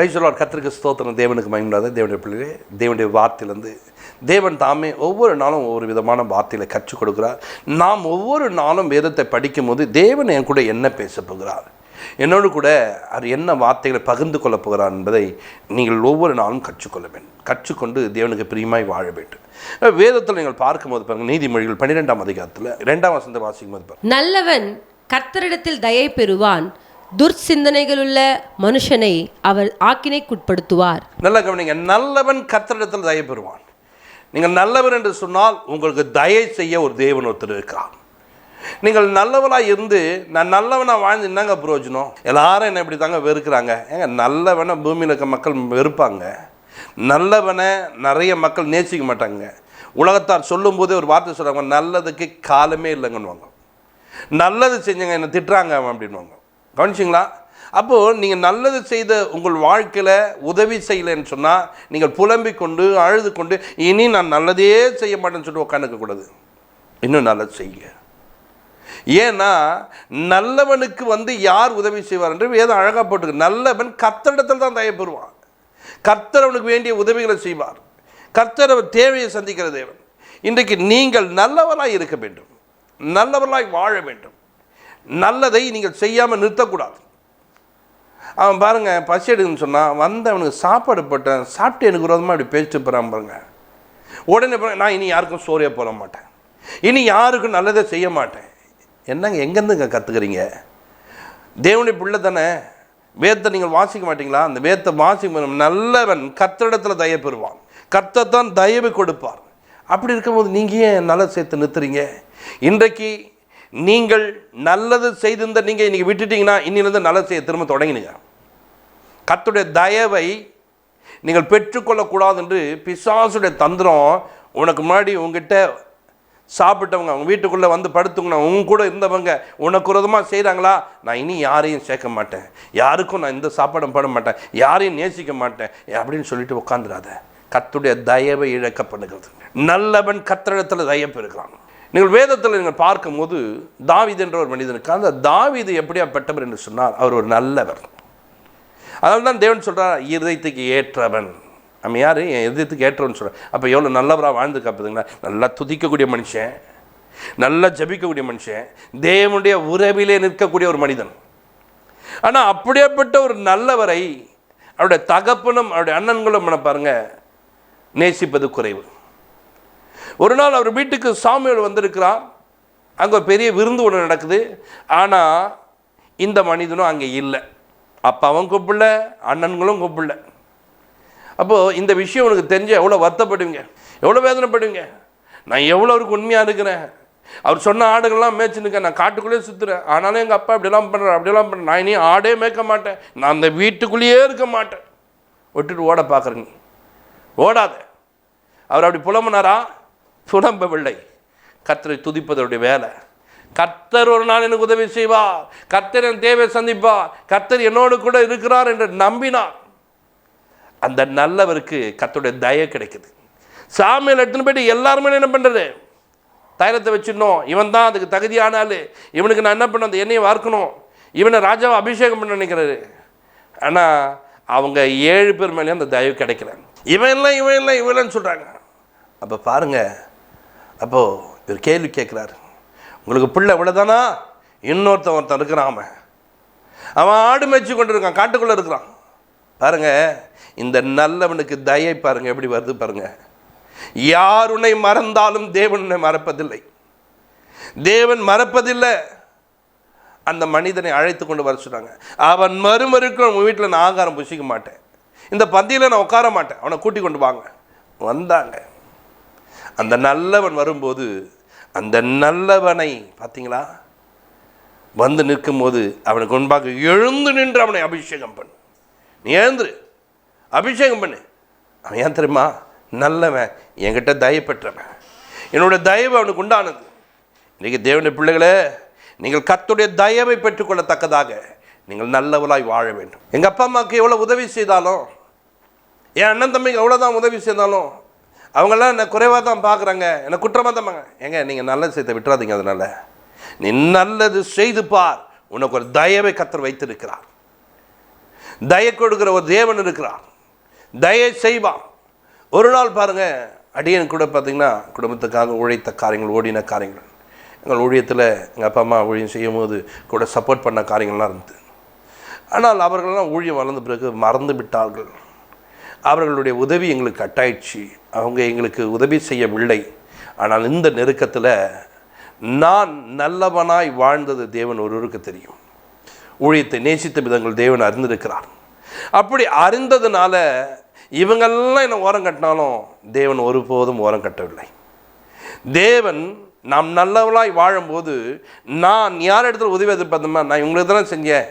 Praise the Lord கத்திரிக்கு ஸ்தோத்திரம். தேவனுக்கு மயங்காத தேவனுடைய பிள்ளைகளே தேவனுடைய வார்த்தையிலேருந்து தேவன் தாமே ஒவ்வொரு நாளும் ஒவ்வொரு விதமான வார்த்தையில் கற்றுக் கொடுக்கிறார். நாம் ஒவ்வொரு நாளும் வேதத்தை படிக்கும்போது தேவன் என் கூட என்ன பேச போகிறார்? என்னோடு கூட அவர் என்ன வார்த்தைகளை பகிர்ந்து கொள்ளப் போகிறார் என்பதை நீங்கள் ஒவ்வொரு நாளும் கற்றுக்கொள்ள வேண்டும். கற்றுக்கொண்டு தேவனுக்கு பிரியமாய் வாழ வேண்டும். வேதத்தில் நீங்கள் பார்க்கும்போது பாருங்கள் நீதிமொழிகள் பன்னிரெண்டாம் அதிகாரத்தில் ரெண்டாம் வசந்த வாசிக்கும் போது நல்லவன் கர்த்தரிடத்தில் தயை பெறுவான் துர்சிந்தனைகளுள்ள மனுஷனை அவர் ஆக்கினைக்குட்படுத்துவார். நல்ல கவனிங்க நல்லவன் கத்தரிடத்தில் தயை பெறுவான். நீங்கள் நல்லவர் என்று சொன்னால் உங்களுக்கு தயை செய்ய ஒரு தேவன் ஒருத்தர் இருக்கிறார் நீங்கள் நல்லவனாக இருந்து நான் நல்லவனாக வாழ்ந்து என்னங்க பிரயோஜனம்? எல்லாரும் என்னை இப்படி தாங்க வெறுக்கிறாங்க. ஏங்க நல்லவனை பூமியில் இருக்க மக்கள் வெறுப்பாங்க. நல்லவனை நிறைய மக்கள் நேசிக்க மாட்டாங்க. உலகத்தார் சொல்லும்போதே ஒரு வார்த்தை சொல்கிறாங்க நல்லதுக்கு காலமே இல்லைங்கன்னுவாங்க. நல்லது செஞ்சங்க என்னை திட்டுறாங்க அவன் அப்படின்வாங்க கவனிச்சிங்களா? அப்போது நீங்கள் நல்லது செய்த உங்கள் வாழ்க்கையில் உதவி செய்யலைன்னு சொன்னால் நீங்கள் புலம்பிக் கொண்டு அழுது கொண்டு இனி நான் நல்லதே செய்ய மாட்டேன்னு சொல்லிட்டு உட்காந்துக்க கூடாது. இன்னும் நல்லது செய்யுங்க. ஏன்னா நல்லவனுக்கு வந்து யார் உதவி செய்வார் என்று வேதம் அழகாக போட்டுக்க நல்லவன் கத்தரிடத்தில் தான் தயை பெறுவான். கர்த்தர் அவனுக்கு வேண்டிய உதவிகளை செய்வார். கர்த்தர் அவர் தேவையை சந்திக்கிற தேவன். இன்றைக்கு நீங்கள் நல்லவராய் இருக்க வேண்டும். நல்லவராய் வாழ வேண்டும். நல்லதை நீங்கள் செய்யாமல் நிறுத்தக்கூடாது. அவன் பாருங்கள் பசி எடுக்குன்னு சொன்னால் வந்து அவனுக்கு சாப்பாடு போட்டேன் சாப்பிட்டு எனக்கு விரோதமாக இப்படி பேசிட்டு போகிறான் பாருங்க. உடனே நான் இனி யாருக்கும் சோறையாக போட மாட்டேன். இனி யாருக்கும் நல்லதை செய்ய மாட்டேன். என்னங்க எங்கேருந்துங்க கற்றுக்குறீங்க தேவனுடைய பிள்ளை தானே? வேத்தை நீங்கள் வாசிக்க மாட்டீங்களா? அந்த வேத்தை வாசிக்க நல்லவன் கர்த்தரிடத்தில் தயை பெறுவான். கர்த்தர் தான் தயவு கொடுப்பார். அப்படி இருக்கும்போது நீங்கள் ஏன் நல்ல சேர்த்து நிறுத்துறீங்க? இன்றைக்கு நீங்கள் நல்லது செய்திருந்த நீங்கள் இன்றைக்கி விட்டுட்டீங்கன்னா இன்னிலிருந்து நல்லது செய்ய திரும்ப தொடங்கினீங்க. கத்துடைய தயவை நீங்கள் பெற்றுக்கொள்ளக்கூடாது என்று பிசாசுடைய தந்திரம் உனக்கு முன்னாடி உங்ககிட்ட சாப்பிட்டவங்க அவங்க வீட்டுக்குள்ளே வந்து படுத்துங்கண்ணா உங்க கூட இருந்தவங்க உனக்கு விரதமாக செய்கிறாங்களா நான் இனி யாரையும் சேர்க்க மாட்டேன். யாருக்கும் நான் இந்த சாப்பாடும் பண்ண மாட்டேன். யாரையும் நேசிக்க மாட்டேன். அப்படின்னு சொல்லிட்டு உட்காந்துடாத கத்துடைய தயவை இழக்கப்படுகிறது. நல்லவன் கத்திரத்தில் தயப்பு இருக்கிறான். நீங்கள் வேதத்தில் நீங்கள் பார்க்கும்போது தாவீது என்ற ஒரு மனிதனுக்கு அந்த தாவீது பெற்றவர் என்று சொன்னார்? அவர் ஒரு நல்லவர். அதனால தான் தேவன் சொல்கிறார் இருதயத்துக்கு ஏற்றவன். நம்ம யார்? என் இருதயத்துக்கு ஏற்றவன் சொல்கிறார் அப்போ எவ்வளோ நல்லவராக வாழ்ந்து காப்பதுங்களா? நல்லா துதிக்கக்கூடிய மனுஷன் நல்லா ஜபிக்கக்கூடிய மனுஷன் தேவனுடைய உறவிலே நிற்கக்கூடிய ஒரு மனிதன். ஆனால் அப்படியேப்பட்ட ஒரு நல்லவரை அவருடைய தகப்பனும் அவருடைய அண்ணன்களும் பாருங்கள் நேசிப்பது குறைவு. ஒரு நாள் அவர் வீட்டுக்கு சாமியோடு வந்திருக்கிறார். அங்கே பெரிய விருந்து ஒன்று நடக்குது. ஆனால் இந்த மனிதனும் அங்கே இல்லை. அப்பாவும் கூப்பிடல அண்ணன்களும் கூப்பிடல. அப்போது இந்த விஷயம் உனக்கு தெரிஞ்சு எவ்வளோ வருத்தப்படுவீங்க? எவ்வளோ வேதனைப்படுவீங்க? நான் எவ்வளோ அவருக்கு உண்மையாக இருக்கிறேன்? அவர் சொன்ன ஆடுகள்லாம் மேய்ச்சினுக்கேன் நான் காட்டுக்குள்ளேயே சுற்றுறேன் ஆனாலும் எங்கள் அப்பா இப்படிலாம் பண்ணுறேன் அப்படிலாம் பண்ணுறேன் நான் இனி ஆடே மேய்க்க மாட்டேன். நான் அந்த வீட்டுக்குள்ளேயே இருக்க மாட்டேன். விட்டுட்டு ஓட பார்க்குறேங்க ஓடாத. அவர் அப்படி புலம்புனாரா? புலம்பவில்லை கர்த்தரை துதிப்பதனுடைய வேலை. கர்த்தர் ஒரு நாள் எனக்கு உதவி செய்வார். கர்த்தர் என் தேவை சந்திப்பார். கர்த்தர் என்னோடு கூட இருக்கிறார் என்று நம்பினார். அந்த நல்லவருக்கு கர்த்தருடைய தய கிடைக்குது. சாமியில் எடுத்துன்னு போயிட்டு எல்லாருமே என்ன பண்ணுறது தைலத்தை வச்சிடணும். இவன் தான் அதுக்கு தகுதியானாலு இவனுக்கு நான் என்ன பண்ண அந்த எண்ணெயை வார்க்கணும். இவனை ராஜாவை அபிஷேகம் பண்ண நினைக்கிறாரு. ஆனால் அவங்க ஏழு பேர் மேலேயும் அந்த தயவு கிடைக்கல. இவன் இல்லை இவன் இல்லை இவன் இல்லைன்னு சொல்கிறாங்க அப்போ பாருங்க அப்போது இவர் கேள்வி கேட்குறாரு. உங்களுக்கு பிள்ளை இவ்வளோதானா இன்னொருத்தன் ஒருத்தன் இருக்கிறான் அவன். அவன் ஆடு மேய்ச்சி கொண்டு இருக்கான் காட்டுக்குள்ளே இருக்கிறான். பாருங்கள் இந்த நல்லவனுக்கு தயை பாருங்க எப்படி வருது பாருங்கள் யார் உன்னை மறந்தாலும் தேவன் உன்னை மறப்பதில்லை. தேவன் மறப்பதில்லை. அந்த மனிதனை அழைத்து கொண்டு வர சொன்னாங்க. அவன் மறுமறுக்கும் உங்கள் வீட்டில் நான் ஆகாரம் புசிக்க மாட்டேன். இந்த பந்தியில் நான் உட்கார மாட்டேன். அவனை கூட்டி கொண்டு வாங்க. வந்தாங்க. அந்த நல்லவன் வரும்போது அந்த நல்லவனை பார்த்தீங்களா வந்து நிற்கும்போது அவனுக்கு முன்பாக எழுந்து நின்று அவனை அபிஷேகம் பண்ணு. நீ எழுந்துரு. அபிஷேகம் பண்ணு. அவன் ஏன் தெரியுமா? நல்லவன். என்கிட்ட தயவு பெற்றவன். என்னோட தயவு அவனுக்கு உண்டானது. இன்றைக்கி தேவனுடைய பிள்ளைகளே நீங்கள் கத்துடைய தயவை பெற்றுக்கொள்ளத்தக்கதாக நீங்கள் நல்லவளாய் வாழ வேண்டும். எங்கள் அப்பா அம்மாவுக்கு எவ்வளோ உதவி செய்தாலும் என் அண்ணன் தம்பிக்கு எவ்வளோ உதவி செய்தாலும் அவங்கெல்லாம் என்னை குறைவாக தான் பார்க்குறாங்க. என்னை குற்றமாக தான் ஏங்க நீங்கள் நல்லது செய்த விட்டுறாதீங்க அதனால். நீ நல்லது செய்து பார். உனக்கு ஒரு தயவை கத்தர் வைத்திருக்கிறார். தய கொடுக்கிற ஒரு தேவன் இருக்கிறார். தயை செய்வான் ஒரு நாள் பாருங்க அடியன் கூட பார்த்தீங்கன்னா குடும்பத்துக்காக உழைத்த காரியங்கள் ஓடின காரியங்கள். எங்கள் ஊழியத்தில் எங்கள் அப்பா அம்மா ஊழியம் செய்யும் போது கூட சப்போர்ட் பண்ண காரியங்கள்லாம் இருந்தது. ஆனால் அவர்களெல்லாம் ஊழியம் வளர்ந்த பிறகு மறந்து விட்டார்கள். அவர்களுடைய உதவி எங்களுக்கு கட்டாயிடுச்சு. அவங்க எங்களுக்கு உதவி செய்யவில்லை. ஆனால் இந்த நெருக்கத்தில் நான் நல்லவனாய் வாழ்ந்தது தேவன் ஒருவருக்கு தெரியும். ஊழியத்தை நேசித்த விதங்கள் தேவன் அறிந்திருக்கிறார். அப்படி அறிந்ததுனால இவங்கெல்லாம் என்ன ஓரம் கட்டினாலும் தேவன் ஒருபோதும் ஓரம் கட்டவில்லை. தேவன் நாம் நல்லவளாய் வாழும்போது நான் யார் இடத்துல உதவி எதிர்பார்த்தோமா நான் இவங்களுக்கு தானே செஞ்சேன்.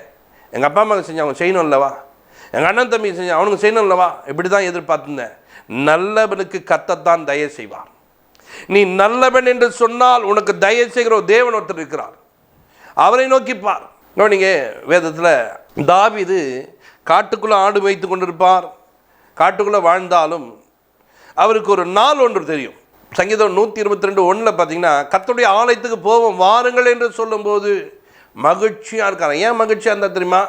எங்கள் அப்பா அம்மாவுக்கு செஞ்சேன் அவங்க செய்யணும் அல்லவா எங்கள் அண்ணன் தம்பி செஞ்சேன் அவனுக்கு செய்யணும் இப்படி தான் எதிர்பார்த்துருந்தேன். நல்லவனுக்கு கத்தத்தான் தயவு செய்வார் நீ நல்லவன் என்று சொன்னால் உனக்கு தயவு செய்கிற ஒரு தேவன் ஒருத்தர் இருக்கிறார். அவரை நோக்கிப்பார் கவனிங்க வேதத்தில் தாவிது காட்டுக்குள்ளே ஆடு வைத்து கொண்டிருப்பார். காட்டுக்குள்ளே வாழ்ந்தாலும் அவருக்கு ஒரு நாள் ஒன்று தெரியும். சங்கீதம் நூற்றி இருபத்தி ரெண்டு ஒன்றில் பார்த்தீங்கன்னா கத்தோடைய ஆலயத்துக்கு போவோம் வாருங்கள் என்று சொல்லும்போது மகிழ்ச்சியாக இருக்காங்க ஏன் மகிழ்ச்சியாக இருந்தால் தெரியுமா?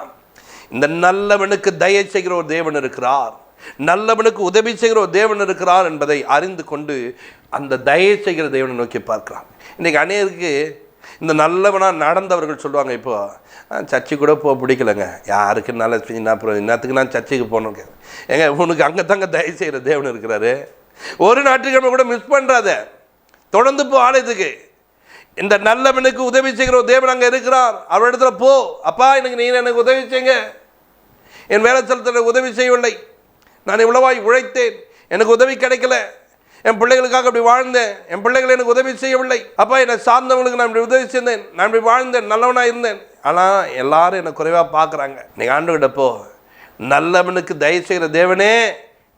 இந்த நல்லவனுக்கு தயை செய்கிற ஒரு தேவன் இருக்கிறார். நல்லவனுக்கு உதவி செய்கிற ஒரு தேவன் இருக்கிறார் என்பதை அறிந்து கொண்டு அந்த தயை செய்கிற தேவனை நோக்கி பார்க்கிறான். இன்றைக்கி அநேருக்கு இந்த நல்லவனாக நடந்தவர்கள் சொல்லுவாங்க இப்போது "ஆ, சர்ச்சு கூட போக பிடிக்கலங்க. யாருக்கு நல்ல அப்புறம் என்னத்துக்கு நான் சர்ச்சுக்கு போகணும் ஏங்க உனக்கு அங்கே தாங்க தயவு செய்கிற தேவன் இருக்கிறாரு. ஒரு ஞாயிற்றுக்கிழமை கூட மிஸ் பண்ணுறாத தொடர்ந்து போ ஆலயத்துக்கு இந்த நல்லவனுக்கு உதவி செய்கிற ஒரு தேவன் அங்கே இருக்கிறார். அவரிடத்துல போ. அப்பா எனக்கு நீங்கள் எனக்கு உதவி செய்யுங்க. என் வேலை ஸ்தலத்தில் உதவி செய்யவில்லை. நான் இவ்வளவாய் உழைத்தேன். எனக்கு உதவி கிடைக்கல. என் பிள்ளைகளுக்காக அப்படி வாழ்ந்தேன். என் பிள்ளைகள் எனக்கு உதவி செய்யவில்லை. அப்பா என்னை சார்ந்தவங்களுக்கு நான் இப்படி உதவி செய்தேன் நான் இப்படி வாழ்ந்தேன். நல்லவனாக இருந்தேன். ஆனால் எல்லாரும் என்னை குறைவாக பார்க்குறாங்க. நீங்கள் ஆண்டுகிட்ட போ. நல்லவனுக்கு தயவு செய்கிற தேவனே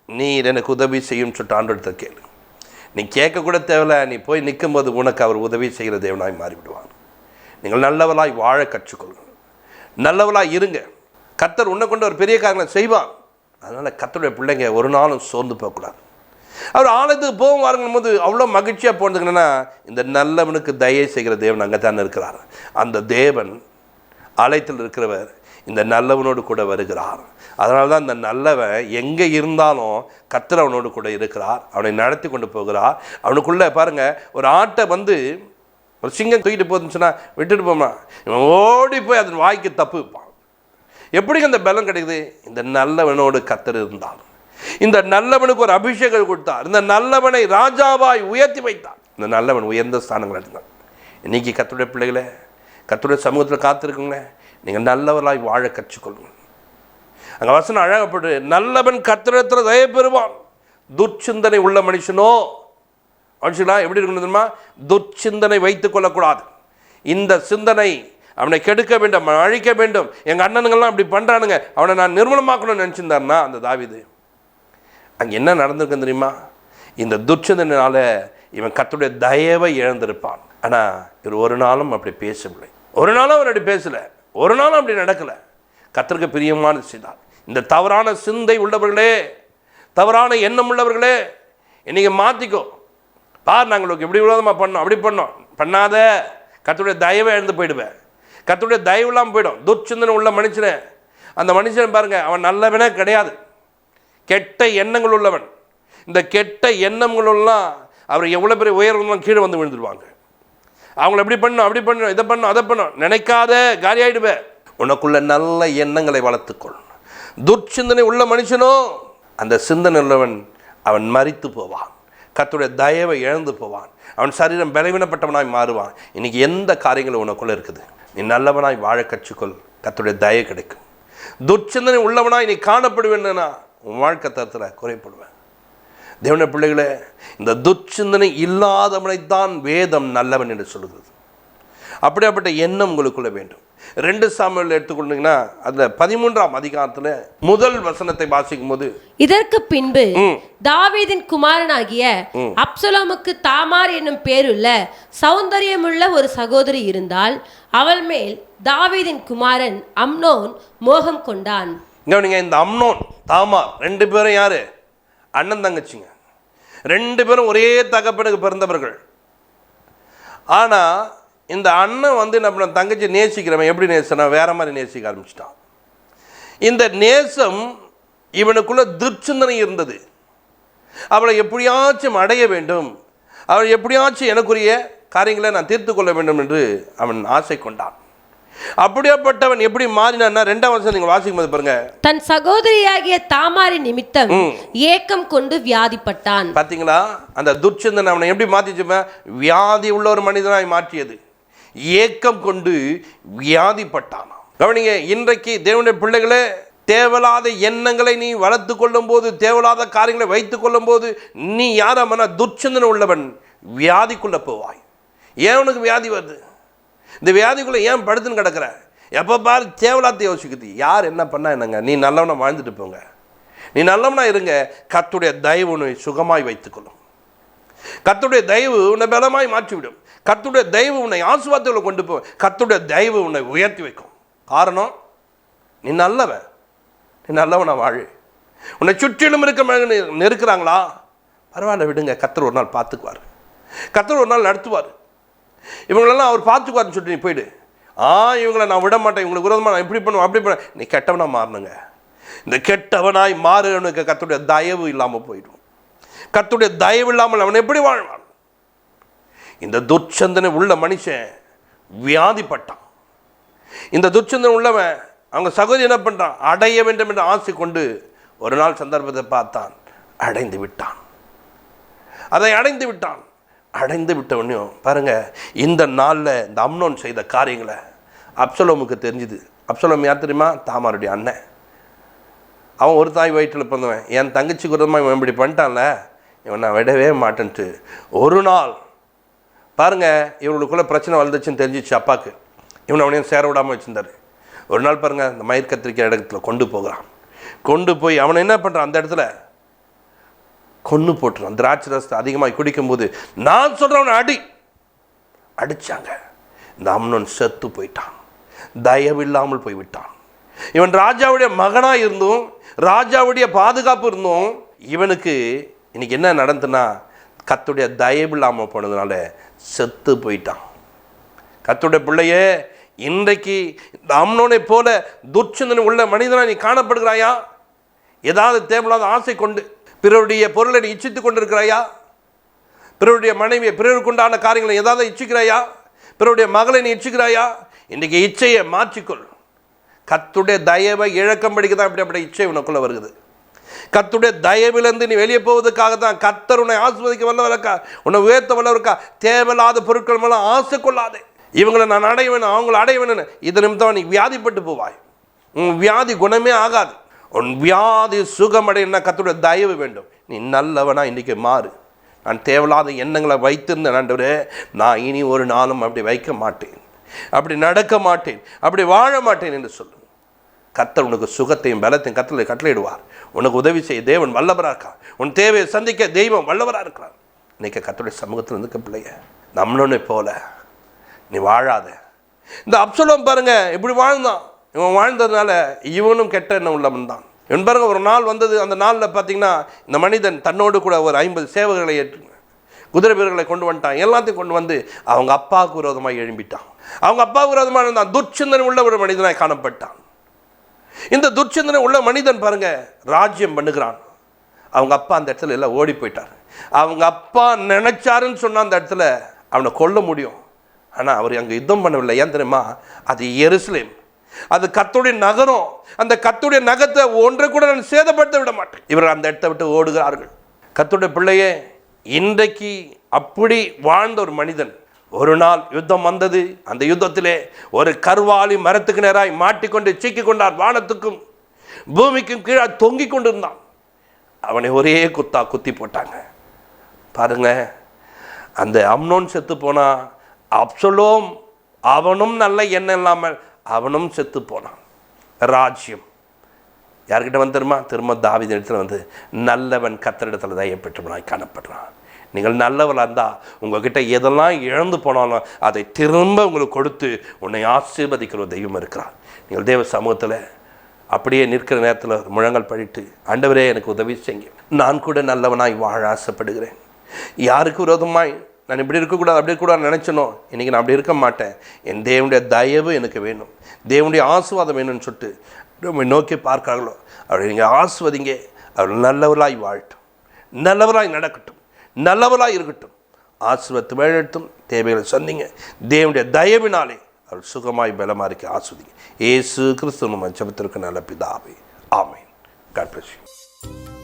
நீ எனக்கு உதவி செய்யும் சொல்லிட்டு ஆண்டு கேளு. நீ கேட்கக்கூட தேவையில்ல. நீ போய் நிற்கும்போது உனக்கு அவர் உதவி செய்கிற தேவனாய் மாறிவிடுவார். நீங்கள் நல்லவளாய் வாழ கற்றுக்கொள்ளுங்கள். நல்லவளாக இருங்க. கத்தர் உன்னை கொண்டு ஒரு பெரிய காரியங்களை செய்வான் அதனால் கத்தருடைய பிள்ளைங்க ஒரு நாளும் சோர்ந்து போகக்கூடாது. அவர் ஆலயத்துக்கு போகும் வாருங்கும் போது அவ்வளோ மகிழ்ச்சியாக போனதுங்கன்னா இந்த நல்லவனுக்கு தயை செய்கிற தேவன் அங்கே தானே இருக்கிறார். அந்த தேவன் ஆலயத்தில் இருக்கிறவர் இந்த நல்லவனோடு கூட வருகிறார். அதனால தான் இந்த நல்லவன் எங்கே இருந்தாலும் கர்த்தர் அவனோடு கூட இருக்கிறார். அவனை நடத்தி கொண்டு போகிறார். அவனுக்குள்ளே பாருங்கள் ஒரு ஆட்டை வந்து ஒரு சிங்கம் தூக்கிட்டு போதுன்னு சொன்னால் விட்டுட்டு போமா இவன் ஓடி போய் அதன் வாய்க்கு தப்பு வைப்பான் எப்படிங்க அந்த பலம் கிடைக்குது? இந்த நல்லவனோடு கத்தர் இருந்தார். இந்த நல்லவனுக்கு ஒரு அபிஷேகம் கொடுத்தார். இந்த நல்லவனை ராஜாவாய் உயர்த்தி வைத்தார். இந்த நல்லவன் உயர்ந்த ஸ்தானங்கள் இருந்தான் இன்னைக்கு கத்துடைய பிள்ளைகளே கத்துடைய சமூகத்தில் காத்திருக்குங்களே நீங்கள் நல்லவராய் வாழ கற்றுக்கொள்ளுங்கள். அங்கே வசனம் அழகப்பட்டு நல்லவன் கத்திரத்தில் தய பெறுவான். துர்ச்சிந்தனை உள்ள மனுஷனோ மனுஷனா எப்படி இருக்கணும் தெரியுமா? துர்ச்சிந்தனை வைத்துக் கொள்ளக்கூடாது. இந்த சிந்தனை அவனை கெடுக்க வேண்டும் அவனை அழிக்க வேண்டும். எங்கள் அண்ணனுங்கள்லாம் அப்படி பண்ணுறானுங்க அவனை நான் நிர்மூலமாக்கணும்னு நினச்சிருந்தாருன்னா அந்த தாவிது. அங்கே என்ன நடந்திருக்குன்னு தெரியுமா? இந்த துர்ச்சிந்தனால இவன் கத்துடைய தயவை இழந்திருப்பான். ஆனால் இவர் ஒரு நாளும் அப்படி பேசவில்லை. ஒரு நாளும் அவர் அப்படி பேசலை. ஒரு நாளும் அப்படி நடக்கலை. கர்த்தருக்கு பிரியமான செய்தார் இந்த தவறான சிந்தை உள்ளவர்களே தவறான எண்ணம் உள்ளவர்களே இன்னைக்கு மாற்றிக்கோ பார் நாங்கள் இப்படி விரோதமாக பண்ணோம் அப்படி பண்ணோம். பண்ணாத கத்துடைய தயவை இழந்து போயிடுவேன். கத்துடைய தயவு இல்லாமல் போயிடும். துர்ச்சிந்தனை உள்ள மனுஷனை. அந்த மனுஷன் பாருங்கள் அவன் நல்லவனே கிடையாது. கெட்ட எண்ணங்கள் உள்ளவன். இந்த கெட்ட எண்ணங்களெல்லாம் அவர் எவ்வளோ பெரிய உயர்வெல்லாம் கீழே வந்து விழுந்துருவாங்க. அவங்கள எப்படி பண்ணும் அப்படி பண்ணும் இதை பண்ணும் அதை பண்ணும். நினைக்காத காலியாயிடுவே. உனக்குள்ள நல்ல எண்ணங்களை வளர்த்துக்கொள். துர்ச்சிந்தனை உள்ள மனுஷனோ அந்த சிந்தனை உள்ளவன் அவன் மறித்து போவான். கத்துடைய தயவை இழந்து போவான். அவன் சரீரம் பலவீனப்பட்டவனாய் மாறுவான். இன்றைக்கி எந்த காரியங்களும் உனக்குள்ளே இருக்குது. நீ நல்லவனாய் வாழ கற்றுக்கொள். கத்துடைய தயை கிடைக்கும். துர்ச்சந்தனை உள்ளவனாய் நீ காணப்படுவேன்னா உன் வாழ்க்கை தரத்தில் குறைப்படுவேன். தேவன பிள்ளைகளே இந்த துர்ச்சிந்தனை இல்லாதவனைத்தான் வேதம் நல்லவன் என்று சொல்கிறது அப்படியாப்பட்ட எண்ணம் உங்களுக்குள்ள வேண்டும். ரெண்டு சாமியில் எடுத்துக்கொண்டீங்கன்னா அதில் பதிமூன்றாம் அதிகாரத்தில் முதல் வசனத்தை வாசிக்கும் போது இதற்கு பின்பு. தாவீதின் குமாரனாகிய அப்சலோமுக்கு தாமார் என்னும் பேருள்ள சௌந்தரியமுள்ள ஒரு சகோதரி இருந்தால் அவள் மேல் தாவீதின் குமாரன் அம்னோன் மோகம் கொண்டான். கவனிங்க இந்த அம்னோன் தாமார் ரெண்டு பேரும் யாரு? அண்ணன் தங்கச்சிங்க. ரெண்டு பேரும் ஒரே தகப்பனுக்கு பிறந்தவர்கள். ஆனால் இந்த அண்ணன் வந்து என்ன பண்ண தங்கச்சி நேசிக்கிறவன். எப்படி நேசினா வேற மாதிரி நேசிக்க ஆரம்பிச்சிட்டான். இந்த நேசம் இவனுக்குள்ள துர்ச்சிந்தனை இருந்தது. அவளை எப்படியாச்சும் அடைய வேண்டும். அவள் எப்படியாச்சும் எனக்குரிய காரியங்களை நான் தீர்த்து கொள்ள வேண்டும் என்று அவன் ஆசை கொண்டான். அப்படியாப்பட்டவன் எப்படி மாறினான்னா ரெண்டாம் வருஷம் நீங்கள் வாசிக்கும் போது பாருங்க. தன் சகோதரியாகிய தாமாரின் நிமித்தம் ஏக்கம் கொண்டு வியாதிப்பட்டான். பார்த்தீங்களா அந்த துர்ச்சந்தனை அவனை எப்படி மாற்றிச்சுப்ப வியாதி உள்ள ஒரு மனிதனாய் மாற்றியது. ஏக்கம் கொண்டு வியாதிப்பட்டானாம். கவனிங்க இன்றைக்கு தேவனுடைய பிள்ளைகளே தேவையில்லாத எண்ணங்களை நீ வளர்த்து கொள்ளும் போது தேவையில்லாத காரியங்களை வைத்து கொள்ளும் போது நீ யாரமனா துர்ச்சந்தனம் உள்ளவன்? வியாதிக்குள்ளே போவாய். ஏன் உனக்கு வியாதி வருது? இந்த வியாதிக்குள்ளே ஏன் படுத்துன்னு கிடக்குற? எப்போ பாரு தேவலாத்தை யோசிக்குது. யார் என்ன பண்ணா என்னங்க? நீ நல்லவனா வாழ்ந்துட்டு போங்க. நீ நல்லவனா இருங்க. கத்துடைய தயவு உன்னை சுகமாய் வைத்துக்கொள்ளும் கத்துடைய தயவு உன்னை பலமாய் மாற்றிவிடும். கத்துடைய தயவு உன்னை ஆசுவாதத்தில் கொண்டு போ. கத்துடைய தயவு உன்னை உயர்த்தி வைக்கும். காரணம் நீ நல்லவன். நீ நல்லவனை வாழு. உன்னை சுற்றிலும் இருக்க மனிதர்கள் நெருக்கிறாங்களா? பரவாயில்ல விடுங்க. கத்தர் ஒரு நாள் பார்த்துக்குவார். கத்தர் ஒரு நாள் நடத்துவார். இவங்களெல்லாம் அவர் பார்த்துக்குவார்னு சொல்லிட்டு நீ போயிடு. ஆ இவங்களை நான் விட மாட்டேன். இவங்களுக்கு விரோதமாக நான் இப்படி பண்ணுவேன் அப்படி பண்ண நீ கெட்டவனாக மாறணுங்க. இந்த கெட்டவனாய் மாறுனுக்கு கத்துடைய தயவு இல்லாமல் போயிடும். கத்துடைய தயவு இல்லாமல் அவன் எப்படி வாழ்வான்? இந்த துர்ச்சந்தனை உள்ள மனுஷன் வியாதிப்பட்டான். இந்த துர்ச்சந்தனை உள்ளவன் அவங்க சகோதரி என்ன பண்ணுறான் அடைய வேண்டும் என்று ஆசை கொண்டு ஒரு நாள் சந்தர்ப்பத்தை பார்த்தான். அடைந்து விட்டான். அதை அடைந்து விட்டான். அடைந்து விட்டவனையும் பாருங்க இந்த நாளில் இந்த அம்னோன் செய்த காரியங்களை அப்சலோமுக்கு தெரிஞ்சுது. அப்சலோம் யார் தெரியுமா? தாமாருடைய அண்ணன். அவன் ஒரு தாய் வயிற்றில் பிறந்தவன். என் தங்கச்சி விரோதமாக இவன் இப்படி பண்ணிட்டான்ல. இவன் நான் விடவே மாட்டேன்ட்டு. ஒரு நாள் பாருங்க இவங்களுக்குள்ளே பிரச்சனை வளர்ந்துச்சுன்னு தெரிஞ்சிச்சு அப்பாவுக்கு இவனை அவனையும் சேர விடாமல் வச்சுருந்தார். ஒரு நாள் பாருங்க அந்த மயிர் கத்திரிக்காய் இடத்துல கொண்டு போகிறான். கொண்டு போய் அவனை என்ன பண்ணுறான் அந்த இடத்துல கொன்று போட்டுறான். திராட்சை ரசத்தை அதிகமாக குடிக்கும்போது நான் சொல்கிறவனை அடி. அடிச்சாங்க. இந்த அம்னன் செத்து போயிட்டான். தயவில்லாமல் போய்விட்டான். இவன் ராஜாவுடைய மகனாக இருந்தும் ராஜாவுடைய பாதுகாப்பு இருந்தும் இவனுக்கு இன்றைக்கி என்ன நடந்துன்னா கத்துடைய தயவு இல்லாமல் போனதுனால செத்து போயிட்டான். கத்துடைய பிள்ளையே இன்றைக்கு இந்த அம்னோனை போல துர்ச்சந்தனை உள்ள மனிதனாக நீ காணப்படுகிறாயா? ஏதாவது தேவையில்லாத ஆசை கொண்டு பிறருடைய பொருளை நீ இச்சித்து கொண்டிருக்கிறாயா? பிறருடைய மனைவியை பிறருக்குண்டான காரியங்களை ஏதாவது இச்சிக்கிறாயா? பிறருடைய மகளை நீ இச்சிக்கிறாயா? இன்றைக்கி இச்சையை மாற்றிக்கொள். கத்துடைய தயவை இழக்கம்படிக்கு தான் இப்படி அப்படி இச்சை உனக்குள்ளே வருகிறது. கத்துடைய தயவிலிருந்து நீ வெளியே போவதற்காக தான் கத்தர் உன்னை ஆஸ்வதிக்க வல்லவரக்கா. உன்னை உயர்த்த வல்லவருக்கா. தேவையில்லாத பொருட்கள் மேலாம் ஆசை கொள்ளாதே. இவங்களை நான் அடைய வேணும் அவங்கள அடைய வேணும் இது நிமித்தம் நீ வியாதிப்பட்டு போவாய். உன் வியாதி குணமே ஆகாது. உன் வியாதி சுகமடையினா கத்துடைய தயவு வேண்டும். நீ நல்லவனா இன்னைக்கு மாறு. நான் தேவையில்லாத எண்ணங்களை வைத்திருந்த ஆண்டவரே. நான் இனி ஒரு நாளும் அப்படி வைக்க மாட்டேன். அப்படி நடக்க மாட்டேன். அப்படி வாழ மாட்டேன் என்று சொல்லு. கத்தர் உனக்கு சுகத்தையும் பலத்தையும் கத்தலை கட்டளையிடுவார். உனக்கு உதவி செய்ய தேவன் வல்லவராக இருக்கான் உன் தேவையை சந்திக்க தெய்வம் வல்லவராக இருக்கிறார். இன்னைக்கு கத்தருடைய சமூகத்தில் இருந்துக்க பிள்ளைய நம்மளோனை போல. நீ வாழாத. இந்த அப்சலம் பாருங்க இப்படி வாழ்ந்தான். இவன் வாழ்ந்ததுனால இவனும் கெட்ட எண்ணம் உள்ளவன் தான். இவன் பாருங்க ஒரு நாள் வந்தது அந்த நாளில் பார்த்தீங்கன்னா இந்த மனிதன் தன்னோடு கூட ஒரு ஐம்பது சேவகர்களை ஏற்று குதிரை வீரர்களை கொண்டு வந்துட்டான். எல்லாத்தையும் கொண்டு வந்து அவங்க அப்பாவுக்கு விரோதமாக எழும்பிட்டான். அவங்க அப்பாவுக்கு விரோதமாக இருந்தான் துர்ச்சிந்தனை உள்ள ஒரு மனிதனாய் காணப்பட்டான். இந்த துர்ச்சிந்தனை உள்ள மனிதன் பாருங்க ராஜ்யம் பண்ணுகிறான். அவங்க அப்பா அந்த இடத்துல எல்லாம் ஓடி போயிட்டார். அவங்க அப்பா நினைச்சாருன்னு சொன்ன அந்த இடத்துல அவனை கொல்ல முடியும். ஆனால் அவர் அங்கே யுத்தம் பண்ணவில்லை. ஏன் தெரியுமா? அது எருசலேம். அது கத்துடைய நகரம். அந்த கத்துடைய நகத்தை ஒன்றை கூட நான் சேதப்படுத்த விட மாட்டேன். இவர் அந்த இடத்தை விட்டு ஓடுகிறார்கள். கத்துடைய பிள்ளையே இன்றைக்கு அப்படி வாழ்ந்த ஒரு மனிதன். ஒரு நாள் யுத்தம் வந்தது. அந்த யுத்தத்திலே ஒரு கருவாளி மரத்துக்கு நேராய் மாட்டிக்கொண்டு சீக்கிக் கொண்டார் வானத்துக்கும் பூமிக்கும் கீழே தொங்கிக் கொண்டிருந்தான். அவனை ஒரே குத்தா குத்தி போட்டாங்க. பாருங்க அந்த அம்னோன் செத்து போனா அப்சலோம் அவனும் நல்ல எண்ணம் இல்லாமல் அவனும் செத்து போனான். ராஜ்யம். யார்கிட்ட வந்து திரும்ப தாவித இடத்துல வந்து நல்லவன் கத்தரிடத்தில் தயப்பெற்றவனாய் காணப்படுறான். நீங்கள் நல்லவளாக இருந்தால் உங்ககிட்ட எதெல்லாம் இழந்து போனாலும் அதை திரும்ப உங்களுக்கு கொடுத்து உன்னை ஆசீர்வதிக்கிற தெய்வம் இருக்கிறார். நீங்கள் தேவ சமூகத்தில் அப்படியே நிற்கிற நேரத்தில் முழங்கல் பழிட்டு ஆண்டவரே எனக்கு உதவி செய்யுங்க. நான் கூட நல்லவனாய் வாழ ஆசைப்படுகிறேன். யாருக்கு விரோதமாய்? நான் இப்படி இருக்கக்கூடாது அப்படி இருக்கக்கூடாது நினச்சனோ? இன்றைக்கி நான் அப்படி இருக்க மாட்டேன். என் தேவனுடைய தயவு எனக்கு வேணும். தேவனுடைய ஆசுவாதம் வேணும்னு சொல்லிட்டு நம்ம நோக்கி பார்க்கிறார்களோ அவர் நீங்கள் ஆசுவதிங்க அவர் நல்லவராய் வாழட்டும். நல்லவராய் நடக்கட்டும். நல்லவராக இருக்கட்டும். ஆசீர்வத்து வேழட்டும் தேவைகளை சொன்னீங்க தேவனுடைய தயவினாலே அவர் சுகமாய் பலமாக இருக்க ஆஸ்வதிங்க. ஏசு கிறிஸ்துவ மஞ்சபத்திற்கு நல்ல பிதாவே. ஆமேன். God bless you